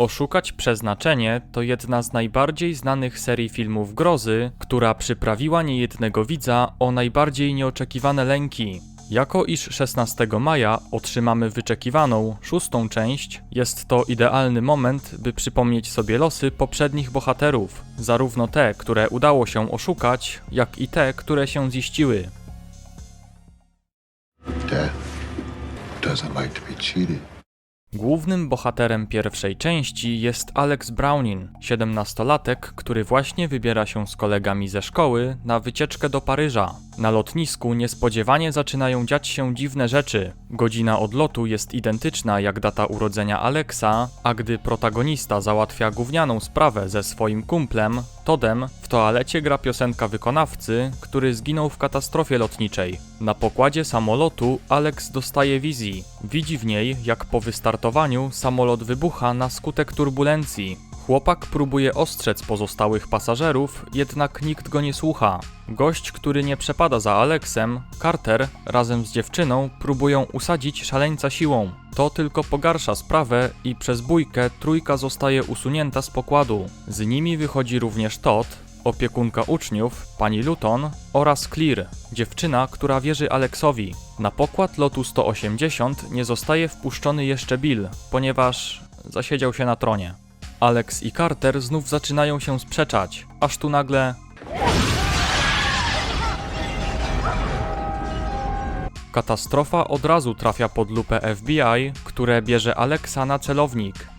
Oszukać przeznaczenie to jedna z najbardziej znanych serii filmów grozy, która przyprawiła niejednego widza o najbardziej nieoczekiwane lęki. Jako iż 16 maja otrzymamy wyczekiwaną, szóstą część, jest to idealny moment, by przypomnieć sobie losy poprzednich bohaterów, zarówno te, które udało się oszukać, jak i te, które się ziściły. Death doesn't like to be cheated. Głównym bohaterem pierwszej części jest Alex Browning, 17-latek, który właśnie wybiera się z kolegami ze szkoły na wycieczkę do Paryża. Na lotnisku niespodziewanie zaczynają dziać się dziwne rzeczy. Godzina odlotu jest identyczna jak data urodzenia Alexa, a gdy protagonista załatwia gównianą sprawę ze swoim kumplem, Todem, w toalecie gra piosenka wykonawcy, który zginął w katastrofie lotniczej. Na pokładzie samolotu Alex dostaje wizji. Widzi w niej, jak po wystartowaniu samolot wybucha na skutek turbulencji. Chłopak próbuje ostrzec pozostałych pasażerów, jednak nikt go nie słucha. Gość, który nie przepada za Alexem, Carter, razem z dziewczyną próbują usadzić szaleńca siłą. To tylko pogarsza sprawę i przez bójkę trójka zostaje usunięta z pokładu. Z nimi wychodzi również Todd, opiekunka uczniów, pani Luton oraz Clear, dziewczyna, która wierzy Alexowi. Na pokład lotu 180 nie zostaje wpuszczony jeszcze Bill, ponieważ zasiedział się na tronie. Alex i Carter znów zaczynają się sprzeczać, aż tu nagle Katastrofa od razu trafia pod lupę FBI, które bierze Alexa na celownik.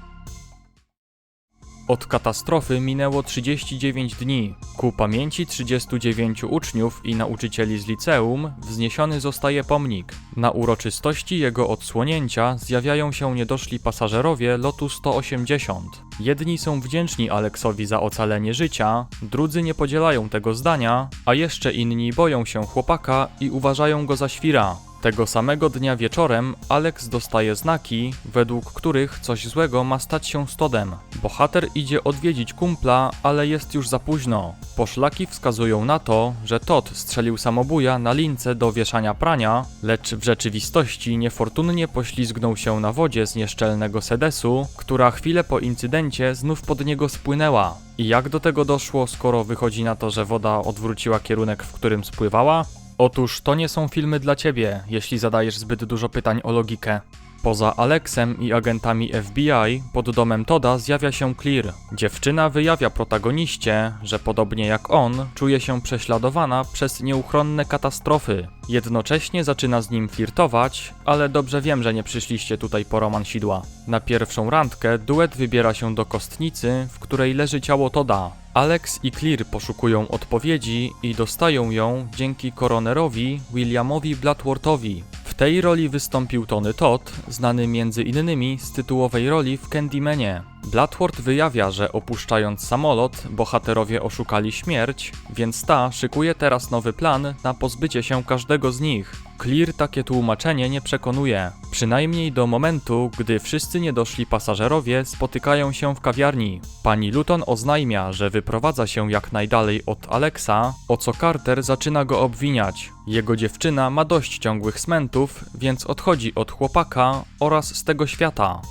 Od katastrofy minęło 39 dni. Ku pamięci 39 uczniów i nauczycieli z liceum wzniesiony zostaje pomnik. Na uroczystości jego odsłonięcia zjawiają się niedoszli pasażerowie lotu 180. Jedni są wdzięczni Aleksowi za ocalenie życia, drudzy nie podzielają tego zdania, a jeszcze inni boją się chłopaka i uważają go za świra. Tego samego dnia wieczorem Alex dostaje znaki, według których coś złego ma stać się z Todem. Bohater idzie odwiedzić kumpla, ale jest już za późno. Poszlaki wskazują na to, że Todd strzelił samobuja na lince do wieszania prania, lecz w rzeczywistości niefortunnie poślizgnął się na wodzie z nieszczelnego sedesu, która chwilę po incydencie znów pod niego spłynęła. I jak do tego doszło, skoro wychodzi na to, że woda odwróciła kierunek, w którym spływała? Otóż to nie są filmy dla ciebie, jeśli zadajesz zbyt dużo pytań o logikę. Poza Alexem i agentami FBI, pod domem Toda zjawia się Clear. Dziewczyna wyjawia protagoniście, że podobnie jak on, czuje się prześladowana przez nieuchronne katastrofy. Jednocześnie zaczyna z nim flirtować, ale dobrze wiem, że nie przyszliście tutaj po Roman Sidła. Na pierwszą randkę duet wybiera się do kostnicy, w której leży ciało Toda. Alex i Clear poszukują odpowiedzi i dostają ją dzięki koronerowi Williamowi Bloodworthowi. W tej roli wystąpił Tony Todd, znany między innymi z tytułowej roli w Candymanie. Bloodworth wyjawia, że opuszczając samolot, bohaterowie oszukali śmierć, więc ta szykuje teraz nowy plan na pozbycie się każdego z nich. Clear takie tłumaczenie nie przekonuje, przynajmniej do momentu, gdy wszyscy niedoszli pasażerowie spotykają się w kawiarni. Pani Luton oznajmia, że wyprowadza się jak najdalej od Alexa, o co Carter zaczyna go obwiniać. Jego dziewczyna ma dość ciągłych smentów, więc odchodzi od chłopaka oraz z tego świata.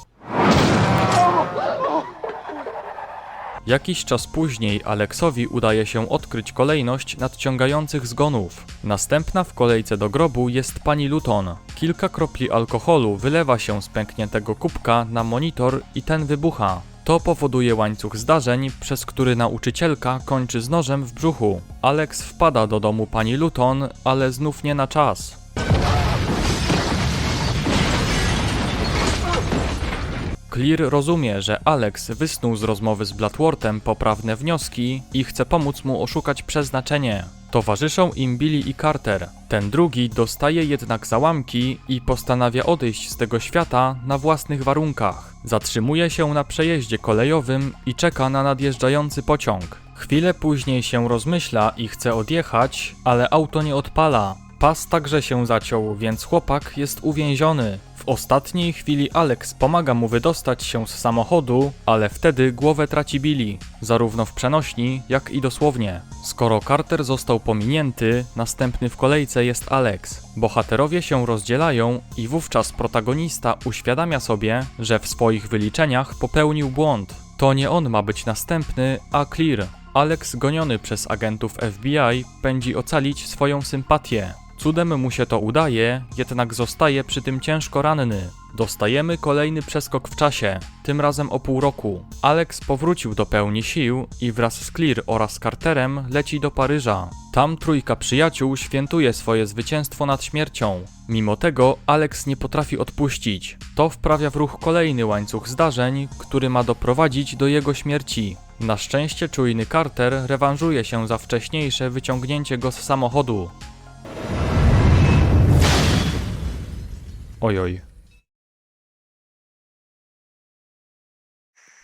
Jakiś czas później Aleksowi udaje się odkryć kolejność nadciągających zgonów. Następna w kolejce do grobu jest pani Luton. Kilka kropli alkoholu wylewa się z pękniętego kubka na monitor i ten wybucha. To powoduje łańcuch zdarzeń, przez który nauczycielka kończy z nożem w brzuchu. Alex wpada do domu pani Luton, ale znów nie na czas. Clear rozumie, że Alex wysnuł z rozmowy z Bloodworthem poprawne wnioski i chce pomóc mu oszukać przeznaczenie. Towarzyszą im Billy i Carter. Ten drugi dostaje jednak załamki i postanawia odejść z tego świata na własnych warunkach. Zatrzymuje się na przejeździe kolejowym i czeka na nadjeżdżający pociąg. Chwilę później się rozmyśla i chce odjechać, ale auto nie odpala. Pas także się zaciął, więc chłopak jest uwięziony. W ostatniej chwili Alex pomaga mu wydostać się z samochodu, ale wtedy głowę traci Billy, zarówno w przenośni, jak i dosłownie. Skoro Carter został pominięty, następny w kolejce jest Alex. Bohaterowie się rozdzielają i wówczas protagonista uświadamia sobie, że w swoich wyliczeniach popełnił błąd. To nie on ma być następny, a Clear. Alex, goniony przez agentów FBI, pędzi ocalić swoją sympatię. Cudem mu się to udaje, jednak zostaje przy tym ciężko ranny. Dostajemy kolejny przeskok w czasie, tym razem o pół roku. Alex powrócił do pełni sił i wraz z Clear oraz Carterem leci do Paryża. Tam trójka przyjaciół świętuje swoje zwycięstwo nad śmiercią. Mimo tego Alex nie potrafi odpuścić. To wprawia w ruch kolejny łańcuch zdarzeń, który ma doprowadzić do jego śmierci. Na szczęście czujny Carter rewanżuje się za wcześniejsze wyciągnięcie go z samochodu. Ojoj.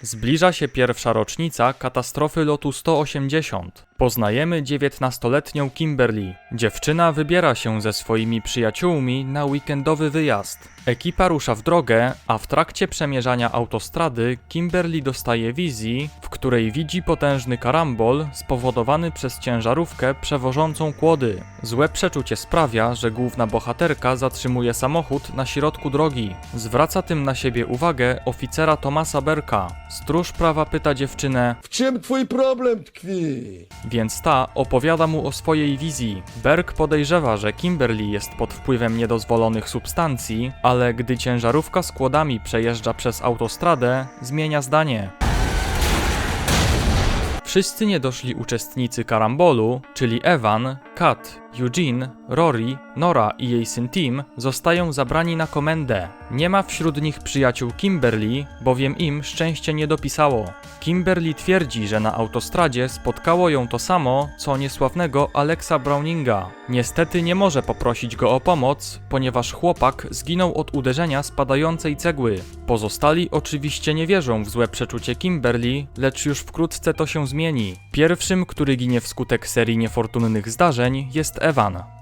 Zbliża się pierwsza rocznica katastrofy lotu 180. Poznajemy 19-letnią Kimberly. Dziewczyna wybiera się ze swoimi przyjaciółmi na weekendowy wyjazd. Ekipa rusza w drogę, a w trakcie przemierzania autostrady Kimberly dostaje wizji, w której widzi potężny karambol spowodowany przez ciężarówkę przewożącą kłody. Złe przeczucie sprawia, że główna bohaterka zatrzymuje samochód na środku drogi. Zwraca tym na siebie uwagę oficera Tomasa Berka. Stróż prawa pyta dziewczynę, W czym twój problem tkwi? Więc ta opowiada mu o swojej wizji. Berg podejrzewa, że Kimberly jest pod wpływem niedozwolonych substancji, ale gdy ciężarówka z kłodami przejeżdża przez autostradę, zmienia zdanie. Wszyscy niedoszli uczestnicy karambolu, czyli Evan, Kat, Eugene, Rory, Nora i jej syn Tim, zostają zabrani na komendę. Nie ma wśród nich przyjaciół Kimberly, bowiem im szczęście nie dopisało. Kimberly twierdzi, że na autostradzie spotkało ją to samo, co niesławnego Alexa Browninga. Niestety nie może poprosić go o pomoc, ponieważ chłopak zginął od uderzenia spadającej cegły. Pozostali oczywiście nie wierzą w złe przeczucie Kimberly, lecz już wkrótce to się zmieni. Pierwszym, który ginie wskutek serii niefortunnych zdarzeń, jest Evan.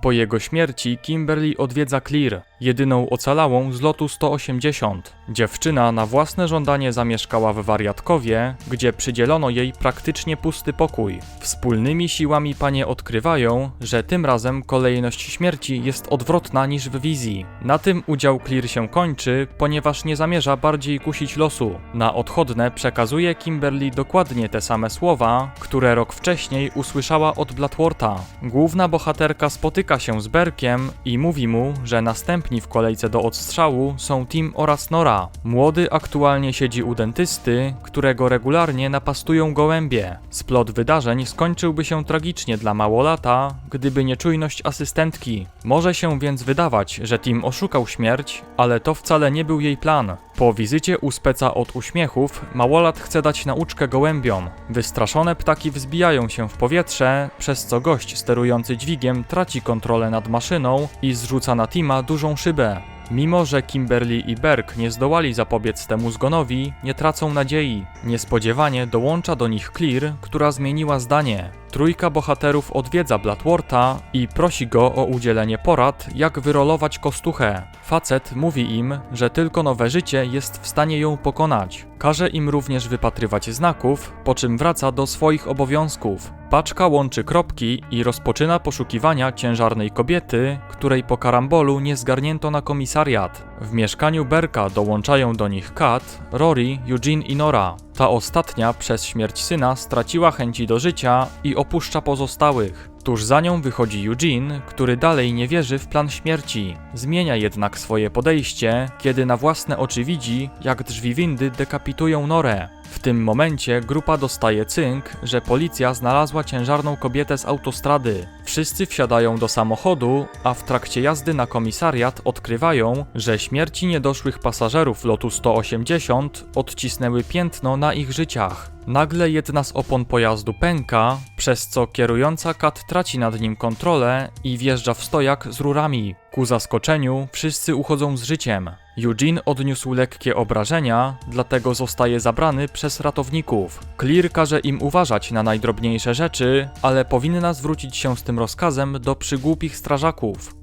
Po jego śmierci Kimberly odwiedza Clear, jedyną ocalałą z lotu 180. Dziewczyna na własne żądanie zamieszkała w wariatkowie, gdzie przydzielono jej praktycznie pusty pokój. Wspólnymi siłami panie odkrywają, że tym razem kolejność śmierci jest odwrotna niż w wizji. Na tym udział Clear się kończy, ponieważ nie zamierza bardziej kusić losu. Na odchodne przekazuje Kimberly dokładnie te same słowa, które rok wcześniej usłyszała od Blatworta. Główna bohaterka spotyka się z Berkiem i mówi mu, że następni w kolejce do odstrzału są Tim oraz Nora. Młody aktualnie siedzi u dentysty, którego regularnie napastują gołębie. Splot wydarzeń skończyłby się tragicznie dla małolata, gdyby nie czujność asystentki. Może się więc wydawać, że Tim oszukał śmierć, ale to wcale nie był jej plan. Po wizycie u speca od uśmiechów, małolat chce dać nauczkę gołębiom. Wystraszone ptaki wzbijają się w powietrze, przez co gość sterujący dźwigiem traci kontrolę nad maszyną i zrzuca na Tima dużą szybę. Mimo, że Kimberly i Berg nie zdołali zapobiec temu zgonowi, nie tracą nadziei. Niespodziewanie dołącza do nich Clear, która zmieniła zdanie. Trójka bohaterów odwiedza Blatworta i prosi go o udzielenie porad, jak wyrolować kostuchę. Facet mówi im, że tylko nowe życie jest w stanie ją pokonać. Każe im również wypatrywać znaków, po czym wraca do swoich obowiązków. Paczka łączy kropki i rozpoczyna poszukiwania ciężarnej kobiety, której po karambolu nie zgarnięto na komisariat. W mieszkaniu Berka dołączają do nich Kat, Rory, Eugene i Nora. Ta ostatnia przez śmierć syna straciła chęci do życia i opuszcza pozostałych. Tuż za nią wychodzi Eugene, który dalej nie wierzy w plan śmierci. Zmienia jednak swoje podejście, kiedy na własne oczy widzi, jak drzwi windy dekapitują Norę. W tym momencie grupa dostaje cynk, że policja znalazła ciężarną kobietę z autostrady. Wszyscy wsiadają do samochodu, a w trakcie jazdy na komisariat odkrywają, że śmierci niedoszłych pasażerów lotu 180 odcisnęły piętno na ich życiach. Nagle jedna z opon pojazdu pęka, przez co kierująca Kat traci nad nim kontrolę i wjeżdża w stojak z rurami. Ku zaskoczeniu wszyscy uchodzą z życiem. Eugene odniósł lekkie obrażenia, dlatego zostaje zabrany przez ratowników. Clear każe im uważać na najdrobniejsze rzeczy, ale powinna zwrócić się z tym rozkazem do przygłupich strażaków.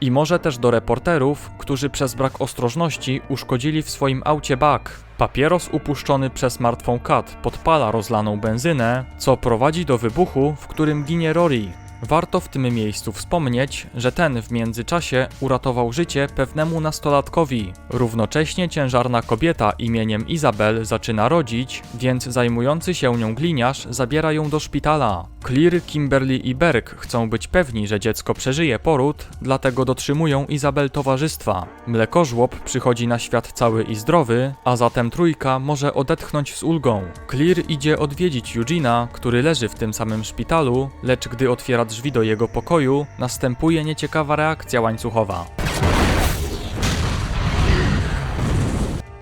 I może też do reporterów, którzy przez brak ostrożności uszkodzili w swoim aucie bak. Papieros upuszczony przez martwą Kat podpala rozlaną benzynę, co prowadzi do wybuchu, w którym ginie Rory. Warto w tym miejscu wspomnieć, że ten w międzyczasie uratował życie pewnemu nastolatkowi. Równocześnie ciężarna kobieta imieniem Izabel zaczyna rodzić, więc zajmujący się nią gliniarz zabiera ją do szpitala. Clear, Kimberly i Berg chcą być pewni, że dziecko przeżyje poród, dlatego dotrzymują Izabel towarzystwa. Mlekożłop przychodzi na świat cały i zdrowy, a zatem trójka może odetchnąć z ulgą. Clear idzie odwiedzić Eugena, który leży w tym samym szpitalu, lecz gdy otwiera drzwi do jego pokoju, następuje nieciekawa reakcja łańcuchowa.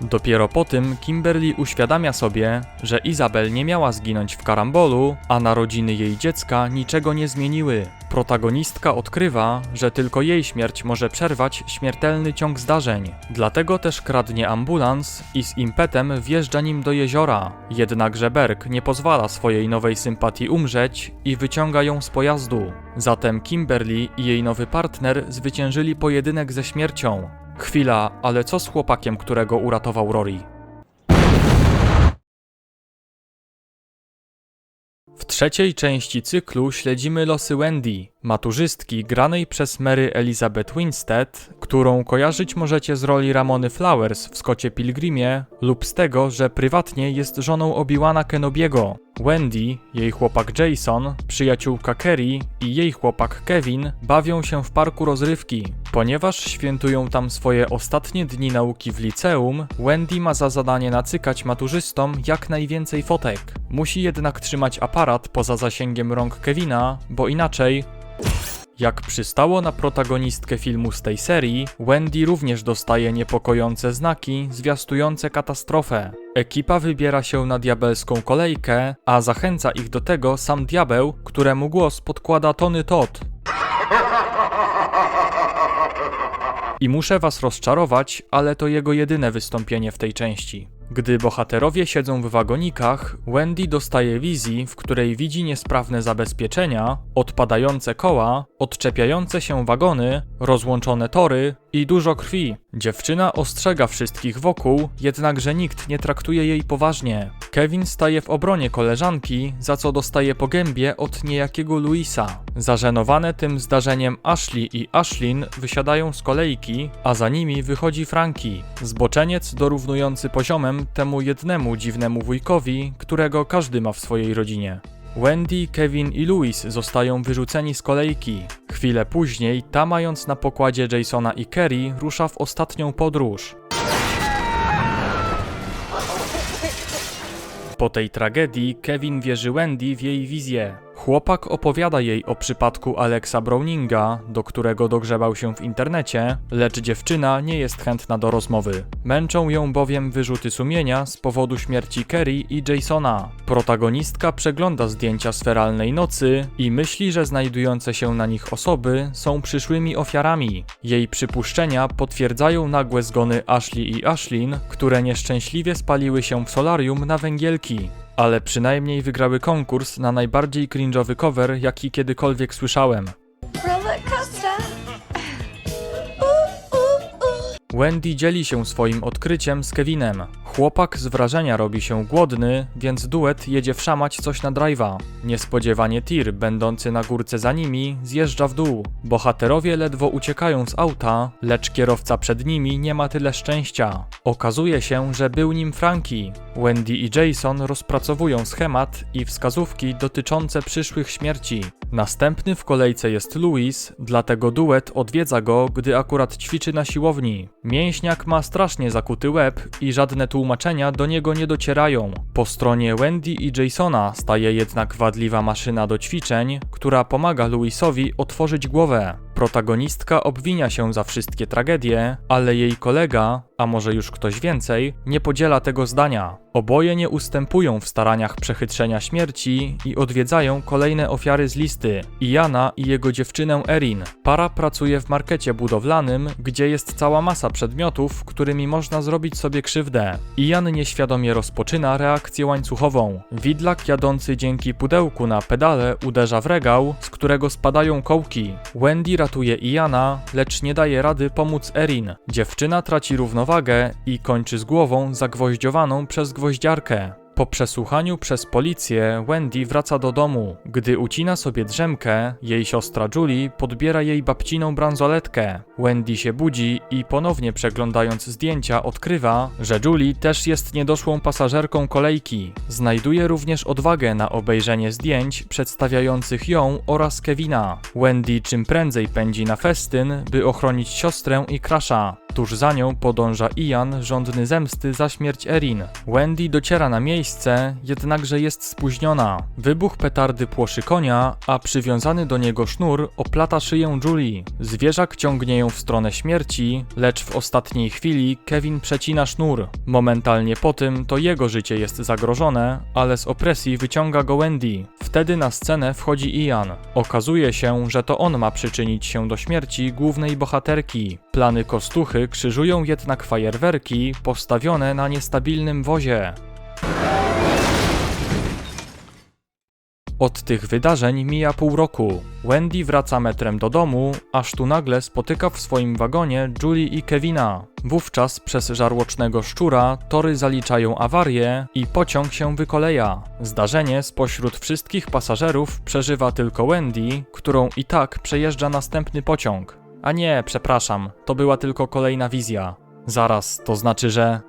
Dopiero po tym Kimberly uświadamia sobie, że Izabel nie miała zginąć w karambolu, a narodziny jej dziecka niczego nie zmieniły. Protagonistka odkrywa, że tylko jej śmierć może przerwać śmiertelny ciąg zdarzeń. Dlatego też kradnie ambulans i z impetem wjeżdża nim do jeziora. Jednakże Berg nie pozwala swojej nowej sympatii umrzeć i wyciąga ją z pojazdu. Zatem Kimberly i jej nowy partner zwyciężyli pojedynek ze śmiercią. Chwila, ale co z chłopakiem, którego uratował Rory? W trzeciej części cyklu śledzimy losy Wendy, maturzystki granej przez Mary Elizabeth Winstead, którą kojarzyć możecie z roli Ramony Flowers w Scottie Pilgrimie lub z tego, że prywatnie jest żoną Obi-Wana Kenobiego. Wendy, jej chłopak Jason, przyjaciółka Kerry i jej chłopak Kevin bawią się w parku rozrywki. Ponieważ świętują tam swoje ostatnie dni nauki w liceum, Wendy ma za zadanie nacykać maturzystom jak najwięcej fotek. Musi jednak trzymać aparat poza zasięgiem rąk Kevina, bo inaczej jak przystało na protagonistkę filmu z tej serii, Wendy również dostaje niepokojące znaki zwiastujące katastrofę. Ekipa wybiera się na diabelską kolejkę, a zachęca ich do tego sam diabeł, któremu głos podkłada Tony Todd. I muszę was rozczarować, ale to jego jedyne wystąpienie w tej części. Gdy bohaterowie siedzą w wagonikach, Wendy dostaje wizji, w której widzi niesprawne zabezpieczenia, odpadające koła, odczepiające się wagony, rozłączone tory i dużo krwi. Dziewczyna ostrzega wszystkich wokół, jednakże nikt nie traktuje jej poważnie. Kevin staje w obronie koleżanki, za co dostaje po gębie od niejakiego Luisa. Zażenowane tym zdarzeniem Ashley i Ashlyn wysiadają z kolejki, a za nimi wychodzi Frankie, zboczeniec dorównujący poziomem temu jednemu dziwnemu wujkowi, którego każdy ma w swojej rodzinie. Wendy, Kevin i Louis zostają wyrzuceni z kolejki. Chwilę później, ta mając na pokładzie Jasona i Kerry, rusza w ostatnią podróż. Po tej tragedii Kevin wierzy Wendy w jej wizję. Chłopak opowiada jej o przypadku Alexa Browninga, do którego dogrzebał się w internecie, lecz dziewczyna nie jest chętna do rozmowy. Męczą ją bowiem wyrzuty sumienia z powodu śmierci Kerry i Jasona. Protagonistka przegląda zdjęcia sferalnej nocy i myśli, że znajdujące się na nich osoby są przyszłymi ofiarami. Jej przypuszczenia potwierdzają nagłe zgony Ashley i Ashlyn, które nieszczęśliwie spaliły się w solarium na węgielki ale przynajmniej wygrały konkurs na najbardziej cringe'owy cover, jaki kiedykolwiek słyszałem. Wendy dzieli się swoim odkryciem z Kevinem. Chłopak z wrażenia robi się głodny, więc duet jedzie wszamać coś na drive'a. Niespodziewanie tir, będący na górce za nimi, zjeżdża w dół. Bohaterowie ledwo uciekają z auta, lecz kierowca przed nimi nie ma tyle szczęścia. Okazuje się, że był nim Frankie. Wendy i Jason rozpracowują schemat i wskazówki dotyczące przyszłych śmierci. Następny w kolejce jest Louis, dlatego duet odwiedza go, gdy akurat ćwiczy na siłowni. Mięśniak ma strasznie zakuty łeb i żadne tłumaczenia do niego nie docierają. Po stronie Wendy i Jasona staje jednak wadliwa maszyna do ćwiczeń, która pomaga Louisowi otworzyć głowę. Protagonistka obwinia się za wszystkie tragedie, ale jej kolega, a może już ktoś więcej, nie podziela tego zdania. Oboje nie ustępują w staraniach przechytrzenia śmierci i odwiedzają kolejne ofiary z listy Iana i jego dziewczynę Erin. Para pracuje w markecie budowlanym, gdzie jest cała masa przedmiotów, którymi można zrobić sobie krzywdę. Ian nieświadomie rozpoczyna reakcję łańcuchową. Widlak jadący dzięki pudełku na pedale uderza w regał, z którego spadają kołki. Wendy ratuje Iana, lecz nie daje rady pomóc Erin. Dziewczyna traci równowagę i kończy z głową zagwoździowaną przez gwoździarkę. Po przesłuchaniu przez policję, Wendy wraca do domu. Gdy ucina sobie drzemkę, jej siostra Julie podbiera jej babciną bransoletkę. Wendy się budzi i ponownie przeglądając zdjęcia odkrywa, że Julie też jest niedoszłą pasażerką kolejki. Znajduje również odwagę na obejrzenie zdjęć przedstawiających ją oraz Kevina. Wendy czym prędzej pędzi na festyn, by ochronić siostrę i Crasha. Tuż za nią podąża Ian, żądny zemsty za śmierć Erin. Wendy dociera na miejsce, jednakże jest spóźniona. Wybuch petardy płoszy konia, a przywiązany do niego sznur oplata szyję Julie. Zwierzak ciągnie ją w stronę śmierci, lecz w ostatniej chwili Kevin przecina sznur. Momentalnie po tym to jego życie jest zagrożone, ale z opresji wyciąga go Wendy. Wtedy na scenę wchodzi Ian. Okazuje się, że to on ma przyczynić się do śmierci głównej bohaterki. Plany kostuchy krzyżują jednak fajerwerki postawione na niestabilnym wozie. Od tych wydarzeń mija pół roku. Wendy wraca metrem do domu, aż tu nagle spotyka w swoim wagonie Julie i Kevina. Wówczas przez żarłocznego szczura tory zaliczają awarię i pociąg się wykoleja. Zdarzenie spośród wszystkich pasażerów przeżywa tylko Wendy, którą i tak przejeżdża następny pociąg. A nie, przepraszam, to była tylko kolejna wizja. Zaraz, to znaczy, że.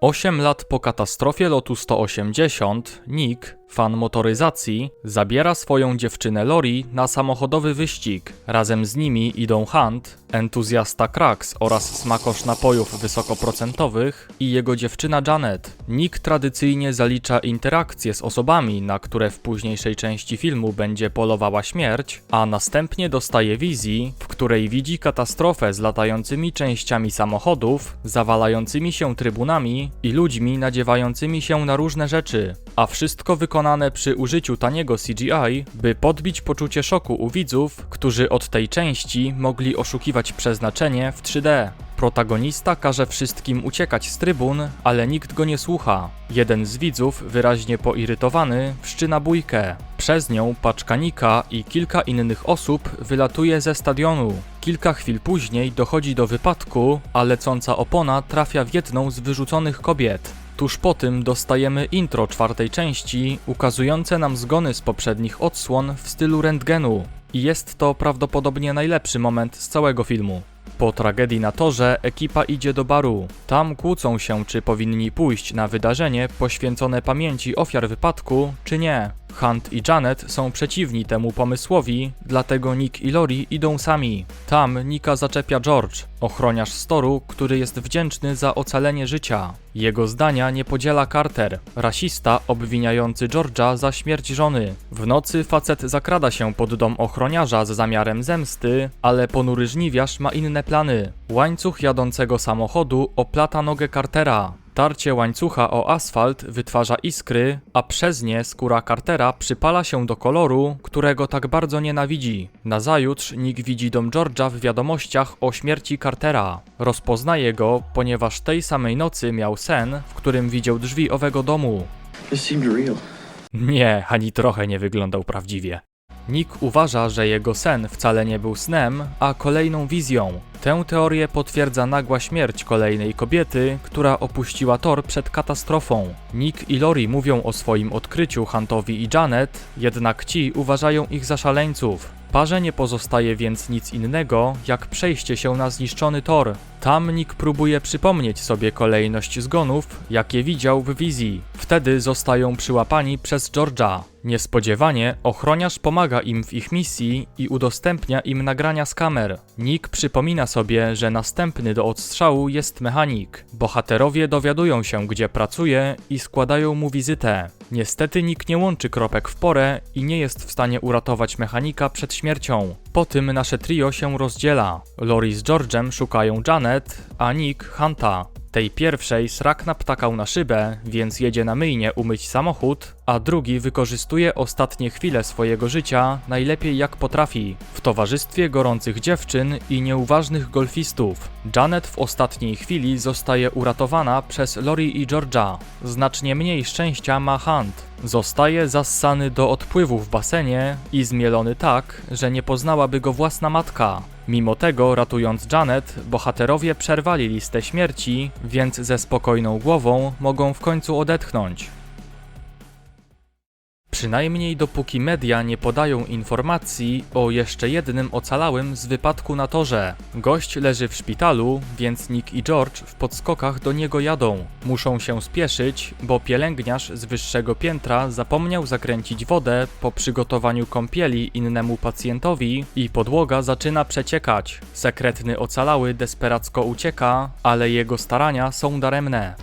Osiem lat po katastrofie lotu 180, Nick, fan motoryzacji, zabiera swoją dziewczynę Lori na samochodowy wyścig. Razem z nimi idą Hunt, entuzjasta Krax oraz smakosz napojów wysokoprocentowych i jego dziewczyna Janet. Nick tradycyjnie zalicza interakcje z osobami, na które w późniejszej części filmu będzie polowała śmierć, a następnie dostaje wizji, w której widzi katastrofę z latającymi częściami samochodów, zawalającymi się trybunami i ludźmi nadziewającymi się na różne rzeczy, a wszystko wykonane przy użyciu taniego CGI, by podbić poczucie szoku u widzów, którzy od tej części mogli oszukiwać przeznaczenie w 3D. Protagonista każe wszystkim uciekać z trybun, ale nikt go nie słucha. Jeden z widzów, wyraźnie poirytowany, wszczyna bójkę. Przez nią paczkanika i kilka innych osób wylatuje ze stadionu. Kilka chwil później dochodzi do wypadku, a lecąca opona trafia w jedną z wyrzuconych kobiet. Tuż po tym dostajemy intro czwartej części, ukazujące nam zgony z poprzednich odsłon w stylu rentgenu. I jest to prawdopodobnie najlepszy moment z całego filmu. Po tragedii na torze ekipa idzie do baru. Tam kłócą się, czy powinni pójść na wydarzenie poświęcone pamięci ofiar wypadku, czy nie. Hunt i Janet są przeciwni temu pomysłowi, dlatego Nick i Lori idą sami. Tam Nika zaczepia George, ochroniarz storu, który jest wdzięczny za ocalenie życia. Jego zdania nie podziela Carter, rasista obwiniający George'a za śmierć żony. W nocy facet zakrada się pod dom ochroniarza z zamiarem zemsty, ale ponury żniwiarz ma inne plany. Łańcuch jadącego samochodu oplata nogę Cartera. Tarcie łańcucha o asfalt wytwarza iskry, a przez nie skóra Cartera przypala się do koloru, którego tak bardzo nienawidzi. Nazajutrz Nick widzi dom George'a w wiadomościach o śmierci Cartera. Rozpoznaje go, ponieważ tej samej nocy miał sen, w którym widział drzwi owego domu. Nie, ani trochę nie wyglądał prawdziwie. Nick uważa, że jego sen wcale nie był snem, a kolejną wizją. Tę teorię potwierdza nagła śmierć kolejnej kobiety, która opuściła tor przed katastrofą. Nick i Lori mówią o swoim odkryciu Huntowi i Janet, jednak ci uważają ich za szaleńców. Parze nie pozostaje więc nic innego, jak przejście się na zniszczony tor. Tam Nick próbuje przypomnieć sobie kolejność zgonów, jakie widział w wizji. Wtedy zostają przyłapani przez George'a. Niespodziewanie ochroniarz pomaga im w ich misji i udostępnia im nagrania z kamer. Nick przypomina sobie, że następny do odstrzału jest mechanik. Bohaterowie dowiadują się, gdzie pracuje i składają mu wizytę. Niestety Nick nie łączy kropek w porę i nie jest w stanie uratować mechanika przed śmiercią. Po tym nasze trio się rozdziela. Lori z George'em szukają Janet, a Nick Hunta. Tej pierwszej srak naptakał na szybę, więc jedzie na myjnie umyć samochód, a drugi wykorzystuje ostatnie chwile swojego życia najlepiej jak potrafi, w towarzystwie gorących dziewczyn i nieuważnych golfistów. Janet w ostatniej chwili zostaje uratowana przez Lori i George'a. Znacznie mniej szczęścia ma Hunt. Zostaje zassany do odpływu w basenie i zmielony tak, że nie poznałaby go własna matka. Mimo tego, ratując Janet, bohaterowie przerwali listę śmierci, więc ze spokojną głową mogą w końcu odetchnąć. Przynajmniej dopóki media nie podają informacji o jeszcze jednym ocalałym z wypadku na torze. Gość leży w szpitalu, więc Nick i George w podskokach do niego jadą. Muszą się spieszyć, bo pielęgniarz z wyższego piętra zapomniał zakręcić wodę po przygotowaniu kąpieli innemu pacjentowi i podłoga zaczyna przeciekać. Sekretny ocalały desperacko ucieka, ale jego starania są daremne.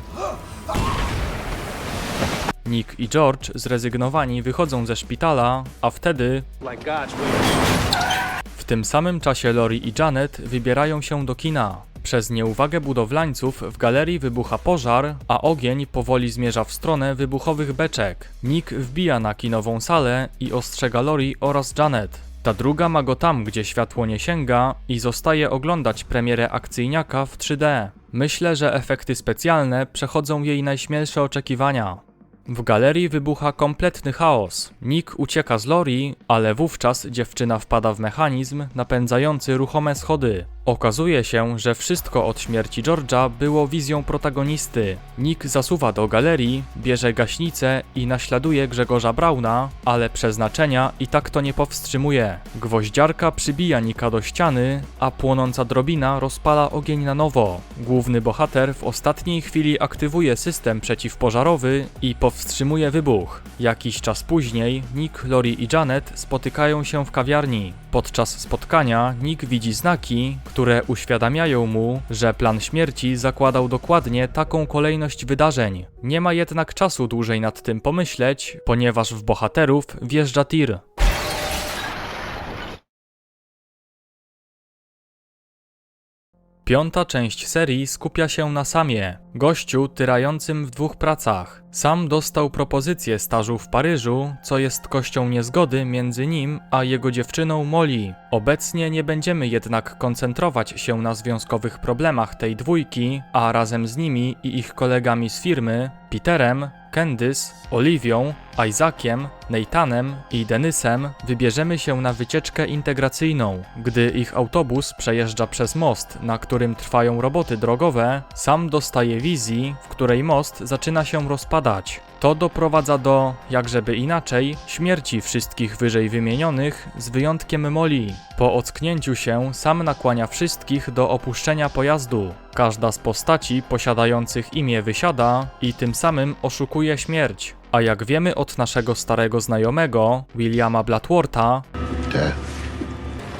Nick i George zrezygnowani wychodzą ze szpitala, a wtedy w tym samym czasie Lori i Janet wybierają się do kina. Przez nieuwagę budowlańców w galerii wybucha pożar, a ogień powoli zmierza w stronę wybuchowych beczek. Nick wbija na kinową salę i ostrzega Lori oraz Janet. Ta druga ma go tam, gdzie światło nie sięga i zostaje oglądać premierę akcyjniaka w 3D. Myślę, że efekty specjalne przechodzą jej najśmielsze oczekiwania. W galerii wybucha kompletny chaos. Nick ucieka z Lori, ale wówczas dziewczyna wpada w mechanizm napędzający ruchome schody. Okazuje się, że wszystko od śmierci George'a było wizją protagonisty. Nick zasuwa do galerii, bierze gaśnicę i naśladuje Grzegorza Brauna, ale przeznaczenia i tak to nie powstrzymuje. Gwoździarka przybija Nika do ściany, a płonąca drobina rozpala ogień na nowo. Główny bohater w ostatniej chwili aktywuje system przeciwpożarowy i powstrzymuje wybuch. Jakiś czas później Nick, Lori i Janet spotykają się w kawiarni. Podczas spotkania Nick widzi znaki, które uświadamiają mu, że plan śmierci zakładał dokładnie taką kolejność wydarzeń. Nie ma jednak czasu dłużej nad tym pomyśleć, ponieważ w bohaterów wjeżdża tir. Piąta część serii skupia się na Samie, gościu tyrającym w dwóch pracach. Sam dostał propozycję stażu w Paryżu, co jest kością niezgody między nim a jego dziewczyną Molly. Obecnie nie będziemy jednak koncentrować się na związkowych problemach tej dwójki, a razem z nimi i ich kolegami z firmy, Peterem, Candice, Oliwią, Isaaciem, Nathanem i Denysem wybierzemy się na wycieczkę integracyjną. Gdy ich autobus przejeżdża przez most, na którym trwają roboty drogowe, sam dostaje wizji, w której most zaczyna się rozpadać. To doprowadza do, jakżeby inaczej, śmierci wszystkich wyżej wymienionych, z wyjątkiem Molly. Po ocknięciu się sam nakłania wszystkich do opuszczenia pojazdu. Każda z postaci posiadających imię wysiada i tym samym oszukuje śmierć. A jak wiemy od naszego starego znajomego, Williama Blatworta, Death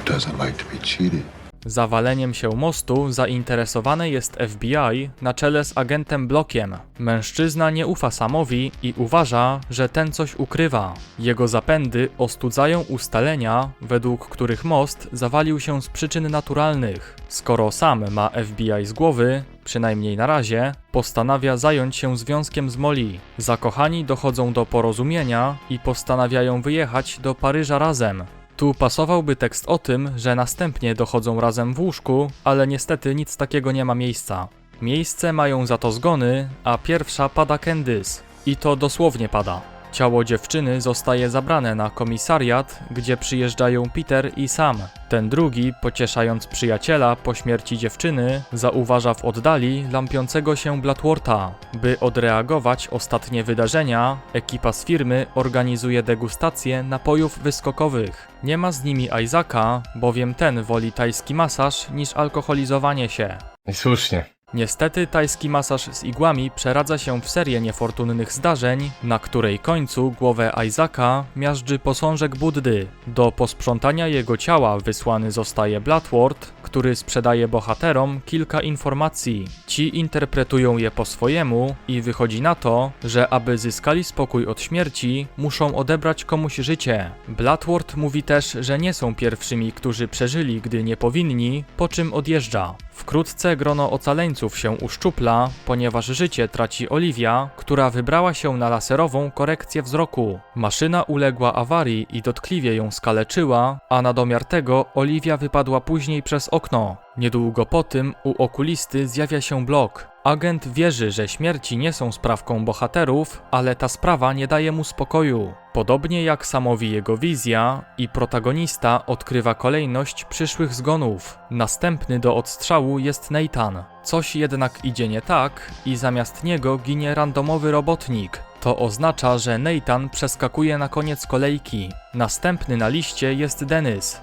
doesn't like to be cheated. Zawaleniem się mostu zainteresowane jest FBI na czele z agentem Blockiem. Mężczyzna nie ufa Samowi i uważa, że ten coś ukrywa. Jego zapędy ostudzają ustalenia, według których most zawalił się z przyczyn naturalnych. Skoro sam ma FBI z głowy, przynajmniej na razie, postanawia zająć się związkiem z Molly. Zakochani dochodzą do porozumienia i postanawiają wyjechać do Paryża razem. Tu pasowałby tekst o tym, że następnie dochodzą razem w łóżku, ale niestety nic takiego nie ma miejsca. Miejsce mają za to zgony, a pierwsza pada Candice. I to dosłownie pada. Ciało dziewczyny zostaje zabrane na komisariat, gdzie przyjeżdżają Peter i Sam. Ten drugi, pocieszając przyjaciela po śmierci dziewczyny, zauważa w oddali lampiącego się Blatworta. By odreagować ostatnie wydarzenia, ekipa z firmy organizuje degustację napojów wyskokowych. Nie ma z nimi Isaaca, bowiem ten woli tajski masaż niż alkoholizowanie się. I słusznie. Niestety tajski masaż z igłami przeradza się w serię niefortunnych zdarzeń, na której końcu głowę Isaaca miażdży posążek Buddy. Do posprzątania jego ciała wysłany zostaje Bloodward, który sprzedaje bohaterom kilka informacji. Ci interpretują je po swojemu i wychodzi na to, że aby zyskali spokój od śmierci, muszą odebrać komuś życie. Bloodward mówi też, że nie są pierwszymi, którzy przeżyli, gdy nie powinni, po czym odjeżdża. Wkrótce grono ocaleńców się uszczupla, ponieważ życie traci Olivia, która wybrała się na laserową korekcję wzroku. Maszyna uległa awarii i dotkliwie ją skaleczyła, a na domiar tego Olivia wypadła później przez okno. Niedługo po tym u okulisty zjawia się blok. Agent wierzy, że śmierci nie są sprawką bohaterów, ale ta sprawa nie daje mu spokoju. Podobnie jak samowi jego wizja i protagonista odkrywa kolejność przyszłych zgonów. Następny do odstrzału jest Nathan. Coś jednak idzie nie tak i zamiast niego ginie randomowy robotnik. To oznacza, że Nathan przeskakuje na koniec kolejki. Następny na liście jest Dennis.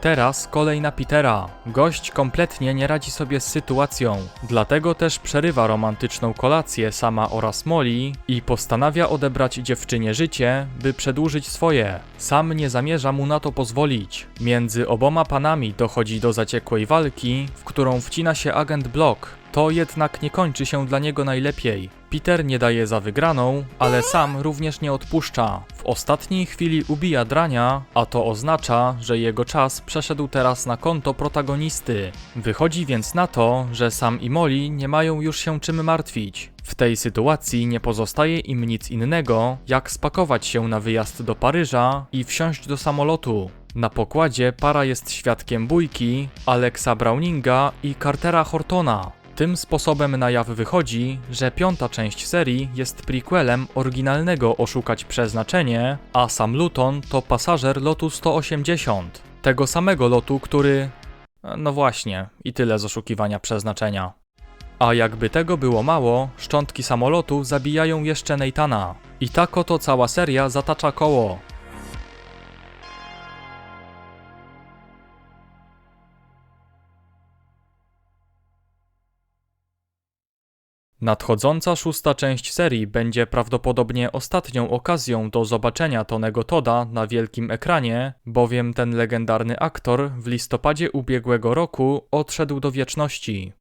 Teraz kolej na Petera. Gość kompletnie nie radzi sobie z sytuacją, dlatego też przerywa romantyczną kolację sama oraz Molly i postanawia odebrać dziewczynie życie, by przedłużyć swoje. Sam nie zamierza mu na to pozwolić. Między oboma panami dochodzi do zaciekłej walki, w którą wcina się agent Block. To jednak nie kończy się dla niego najlepiej. Peter nie daje za wygraną, ale sam również nie odpuszcza. W ostatniej chwili ubija drania, a to oznacza, że jego czas przeszedł teraz na konto protagonisty. Wychodzi więc na to, że sam i Molly nie mają już się czym martwić. W tej sytuacji nie pozostaje im nic innego, jak spakować się na wyjazd do Paryża i wsiąść do samolotu. Na pokładzie para jest świadkiem bójki Alexa Browninga i Cartera Hortona. Tym sposobem na jaw wychodzi, że piąta część serii jest prequelem oryginalnego Oszukać Przeznaczenie, a sam Luton to pasażer lotu 180. Tego samego lotu, który... No właśnie, i tyle z oszukiwania przeznaczenia. A jakby tego było mało, szczątki samolotu zabijają jeszcze Neitana. I tak oto cała seria zatacza koło. Nadchodząca szósta część serii będzie prawdopodobnie ostatnią okazją do zobaczenia Tonego Toda na wielkim ekranie, bowiem ten legendarny aktor w listopadzie ubiegłego roku odszedł do wieczności.